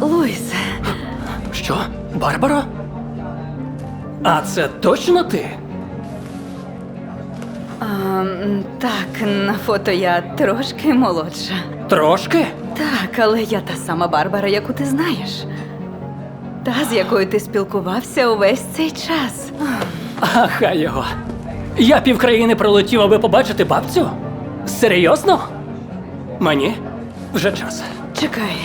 Луїсе, Що? Барбара? А це точно ти? а, так, на фото я трошки молодша. Трошки? Так, але я та сама Барбара, яку ти знаєш. Та, з якою ти спілкувався увесь цей час. А хай його. Я півкраїни пролетів, аби побачити бабцю? Серйозно? Мені? Вже час. Чекай,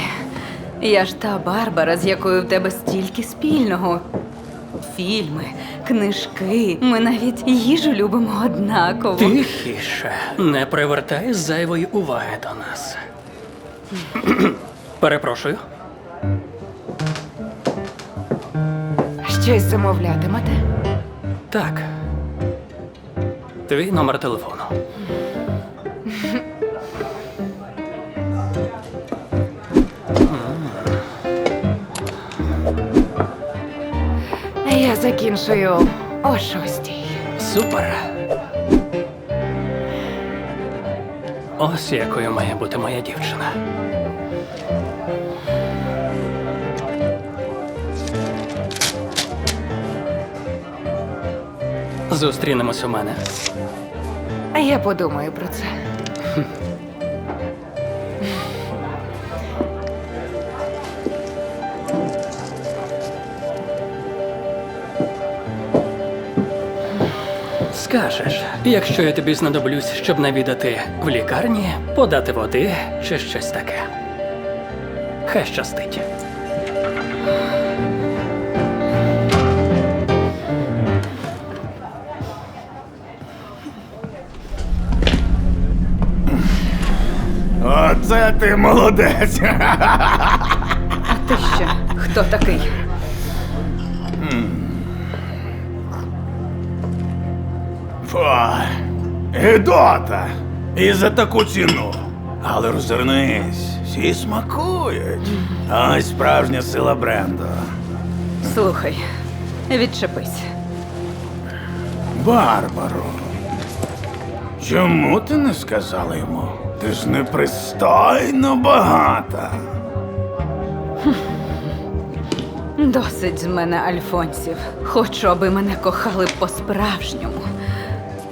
я ж та Барбара, з якою в тебе стільки спільного. Фільми, книжки. Ми навіть їжу любимо однаково. Тихіше. Не привертай зайвої уваги до нас. Перепрошую. Щось замовлятимете? Так. Твій номер телефону. Я закінчую о шостій. Супер. Ось якою має бути моя дівчина. Зустрінемось у мене. Я подумаю про це. Скажеш, якщо я тобі знадоблюсь, щоб навідати в лікарні, подати води чи щось таке. Хай щастить. Оце ти молодець. А ти що? Хто такий? Фу, Гидота. І за таку ціну. Але розвернись, всі смакують. Ось справжня сила бренду. Слухай, відчепись. Барбаро. Чому ти не сказала йому? Ти ж непристойно багата. Досить з мене альфонсів. Хочу, аби мене кохали по-справжньому.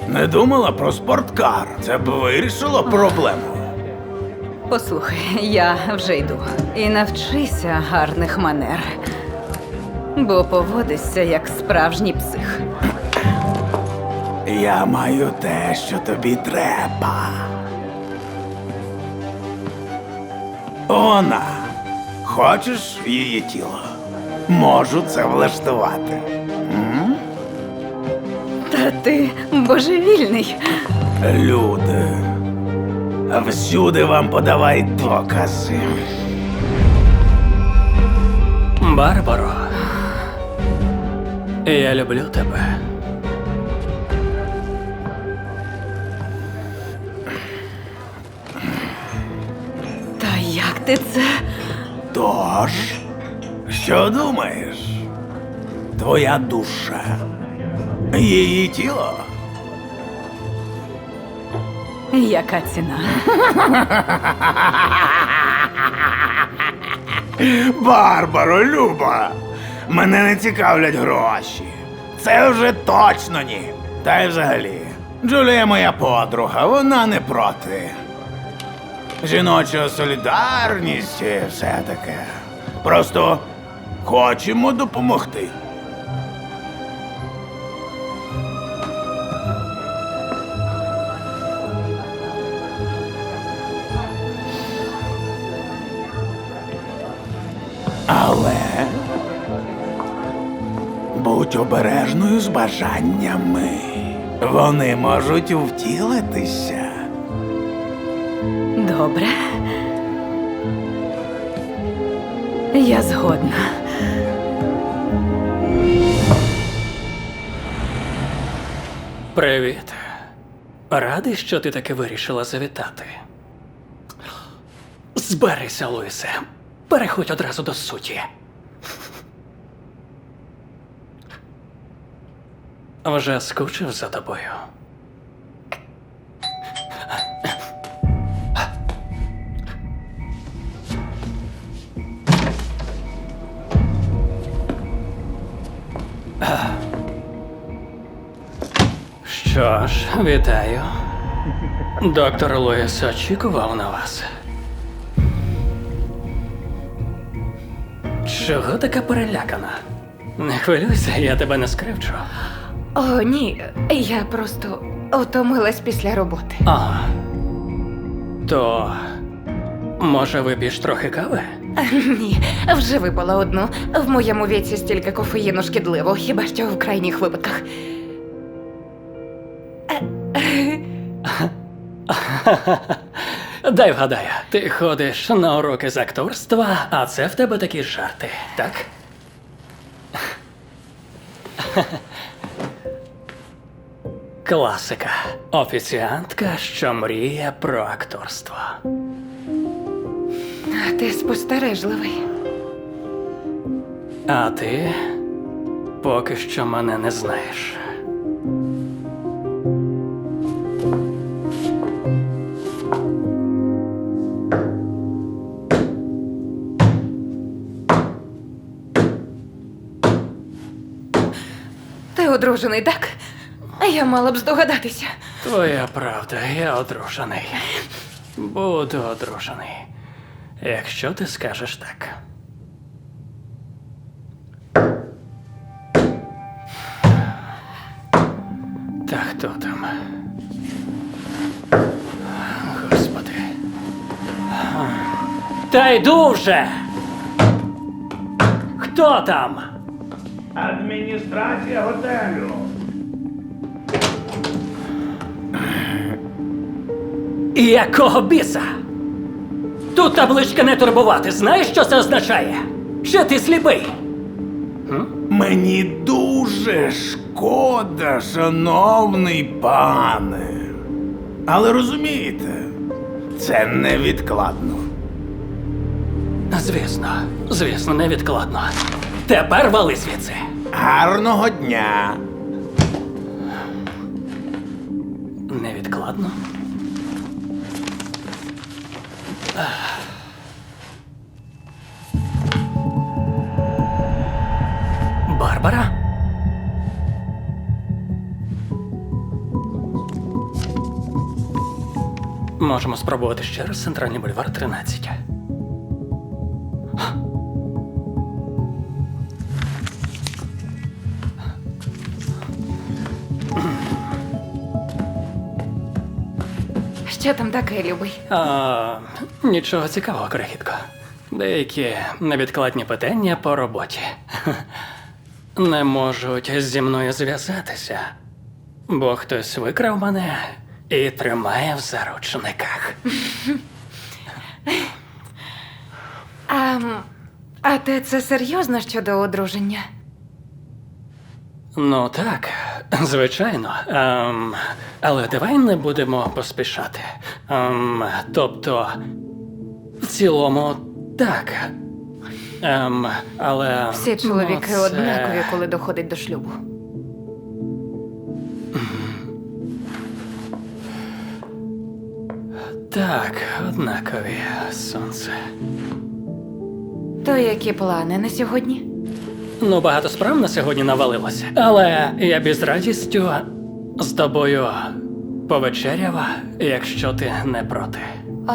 Не думала про спорткар. Це б вирішило проблему. Послухай, я вже йду. І навчися гарних манер. Бо поводишся як справжній псих. Я маю те, що тобі треба. Вона. Хочеш її тіло? Можу це влаштувати. Та ти божевільний. Люди. Всюди вам подавай докази. Барбаро. Я люблю тебе. Як ти це? Тож, що думаєш? Твоя душа. Її тіло. Яка ціна? Барбаро, Люба, мене не цікавлять гроші. Це вже точно ні. Та й взагалі, Джулія моя подруга, вона не проти. Жіноча солідарність все таке. Просто хочемо допомогти. Але будь обережною з бажаннями. Вони можуть втілитися. Добре. Я згодна. Привіт. Радий, що ти таки вирішила завітати. Зберися, Луїсе. Переходь одразу до суті. Вже скучив за тобою. Що ж, вітаю. Доктор Луїс очікував на вас. Чого така перелякана? Не хвилюйся, я тебе не скривчу. О, ні, я просто утомилась після роботи. А. То. Може, вип'єш трохи кави? Ні, вже випала одну. В моєму віці стільки кофеїну шкідливо, хіба що в крайніх випадках. Дай вгадаю, ти ходиш на уроки з акторства, а це в тебе такі жарти, так? Класика. Офіціантка, що мріє про акторство. А ти спостережливий. А ти поки що мене не знаєш. Одружений, так? А я мала б здогадатися. Твоя правда, я одружений. Буду одружений. Якщо ти скажеш так. Та хто там? Господи. Та йду вже! Хто там? Адміністрація готелю. І якого біса? Тут табличка не турбувати. Знаєш, що це означає? Що ти сліпий? Мені дуже шкода, шановний пане. Але розумієте, це невідкладно. Звісно, звісно, невідкладно. Тепер вали звідси. Гарного дня. Невідкладно. Барбара? Можемо спробувати ще раз центральний бульвар 13. Що там таке, любий? А, нічого цікавого, крихітко. Деякі невідкладні питання по роботі. Не можуть зі мною зв'язатися, бо хтось викрав мене і тримає в заручниках. А, а ти це серйозно щодо одруження? Ну так, звичайно. Ем, але давай не будемо поспішати. Ем, тобто, в цілому, так. Ем, але. Всі чоловіки ну, це- однакові, коли доходить до шлюбу. Так, однакові сонце. То які плани на сьогодні? Ну, багато справ на сьогодні навалилося. Але я б із радістю з тобою повечеряв, якщо ти не проти. А,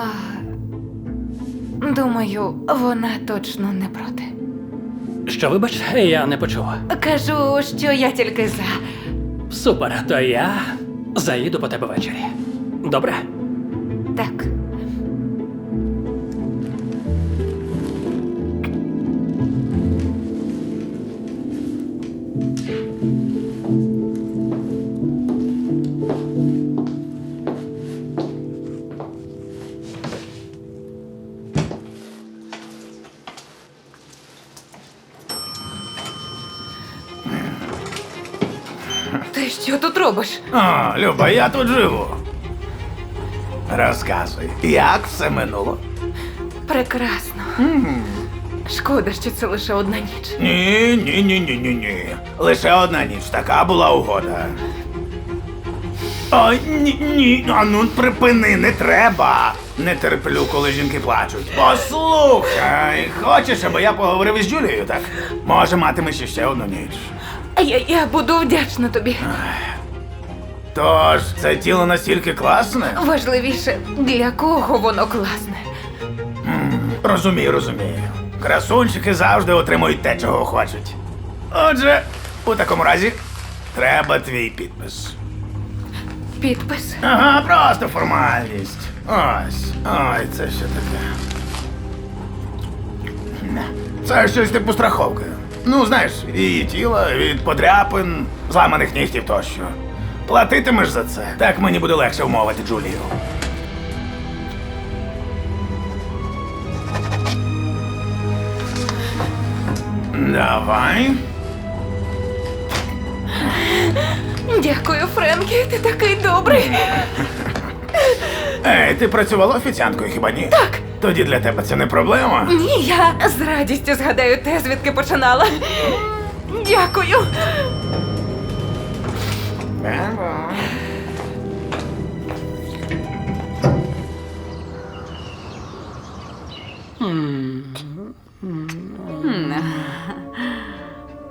думаю, вона точно не проти. Що, вибач, я не почув. Кажу, що я тільки за. Супер, то я заїду по тебе ввечері. Добре? Так. Робиш? О, Люба, я тут живу. Розказуй, як все минуло? Прекрасно. Шкода, що це лише одна ніч. Ні, ні, ні, ні, ні, ні. Лише одна ніч, така була угода. Ой, ні, ні, а ну припини, не треба. Не терплю, коли жінки плачуть. Послухай, хочеш, аби я поговорив із Джулією, так? Може, матимеш ще одну ніч. Я, я буду вдячна тобі. Тож, це тіло настільки класне? Важливіше, для кого воно класне. Розумію, розумію. Красунчики завжди отримують те, чого хочуть. Отже, у такому разі, треба твій підпис. Підпис. Ага, просто формальність. Ось. Ой, це що таке. Це щось типу страховки. Ну, знаєш, її тіло від подряпин, зламаних нігтів тощо. Платитимеш за це. Так мені буде легше вмовити Джулію. Давай. Дякую, Френкі, ти такий добрий. Ей, ти працювала офіціанткою, хіба ні? Так. Тоді для тебе це не проблема. Ні, я з радістю згадаю те, звідки починала. Дякую.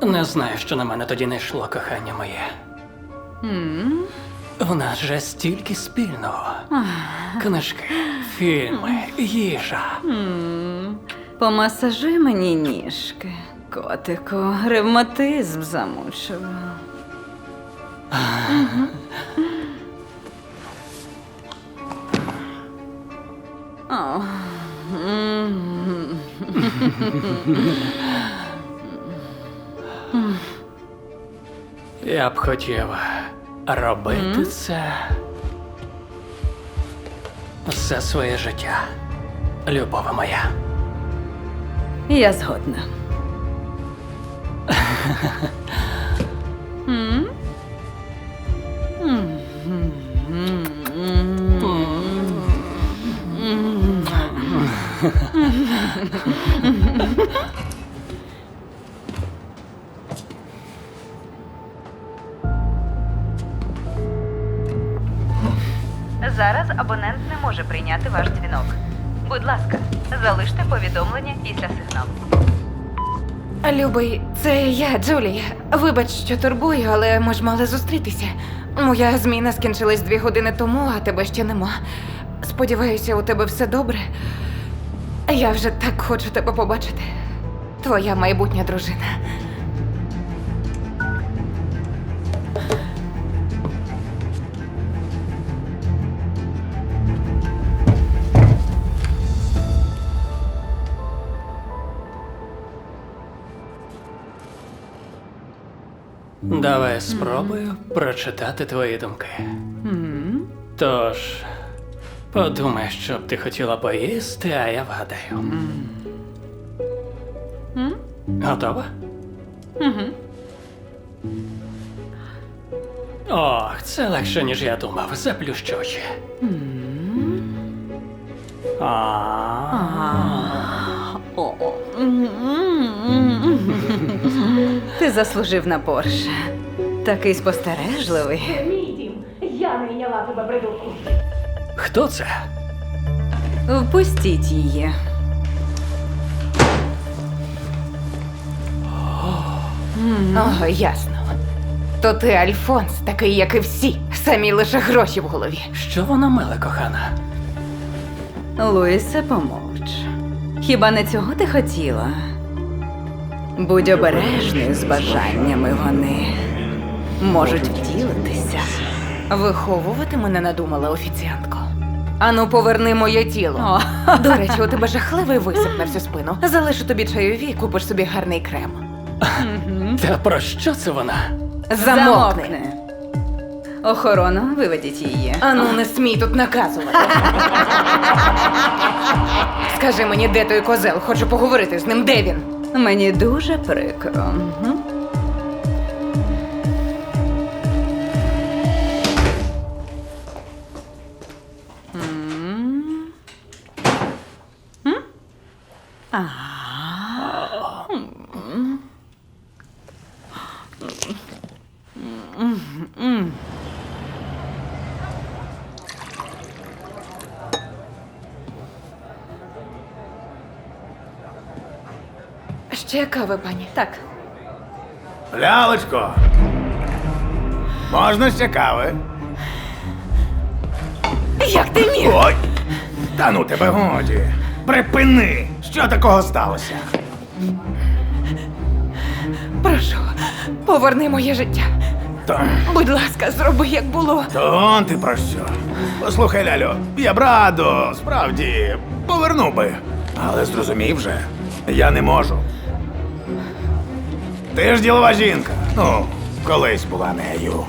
Не знаю, що на мене тоді не йшло, кохання моє. В нас же стільки спільного. Книжки, фільми, їжа. Помасажуй мені ніжки, котику, ревматизм замучив. Я б хотів робити це все своє життя. Любов моя. Я згодна. М? після сигналу. Любий, це я, Джулія. Вибач, що турбую, але ми ж мали зустрітися. Моя зміна скінчилась дві години тому, а тебе ще нема. Сподіваюся, у тебе все добре. Я вже так хочу тебе побачити. Твоя майбутня дружина. Давай спробую прочитати твої думки. Тож, подумай, що б ти хотіла поїсти, а я вгадаю. Готова? Ох, це легше, ніж я думав. Заплющу очі. А. О. Ти заслужив на Порше. Такий спостережливий. Хто це? Впустіть її. О, ясно. То ти Альфонс, такий, як і всі. Самі лише гроші в голові. Що вона мила, кохана? Луїсе, помовч. Хіба не цього ти хотіла? Будь обережною з бажаннями вони можуть втілитися. Виховувати мене надумала офіціантко. Ану, поверни моє тіло. О. До речі, у тебе жахливий висип на всю спину. Залишу тобі чайові і купиш собі гарний крем. Та про що це вона? Замовкни. Охорона, виведіть її. Ану, не смій тут наказувати. Скажи мені, де той козел? Хочу поговорити з ним. Де він? Мені дуже прикро. Мгм. М. Ще кави, пані. Так, Лялечко. Можна ще кави? Ні! Ой! Та ну тебе годі. Припини! Що такого сталося? Прошу, поверни моє життя. То, Будь ласка, зроби, як було. то он ти про що? Послухай, Лялю, я б радо, справді, повернув би. Але зрозумів же, я не можу. Ти ж ділова жінка. Ну, колись була нею.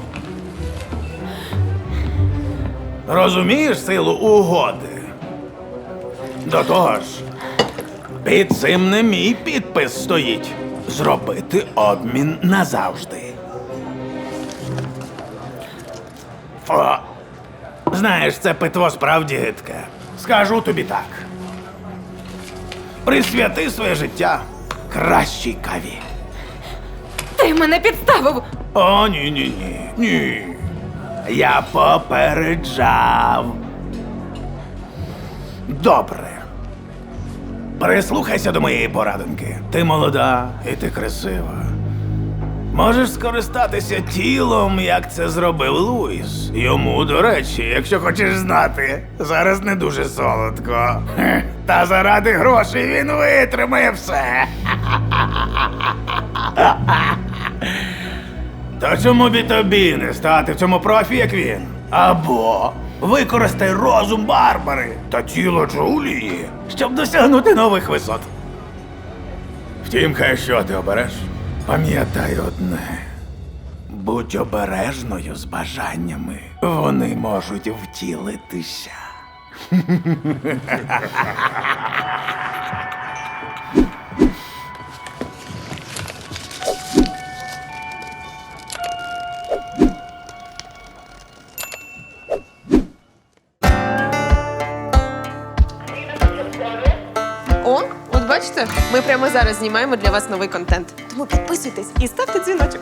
Розумієш силу угоди? До того ж, під цим не мій підпис стоїть. Зробити обмін назавжди. Фо. Знаєш, це питво справді гидке. Скажу тобі так. Присвяти своє життя кращій каві. Ти мене підставив. О, ні, ні, ні. Ні. Я попереджав. Добре. Прислухайся до моєї порадинки. Ти молода і ти красива. Можеш скористатися тілом, як це зробив Луїс. Йому, до речі, якщо хочеш знати, зараз не дуже солодко. Та заради грошей він витримає все. То чому б і тобі не стати в цьому профі, як він? Або використай розум Барбари та тіло Джулії, щоб досягнути нових висот. Втім, хай що ти обереш? Пам'ятай одне. Будь обережною з бажаннями. Вони можуть втілитися. от ми прямо зараз знімаємо для вас новий контент. Тому підписуйтесь і ставте дзвіночок.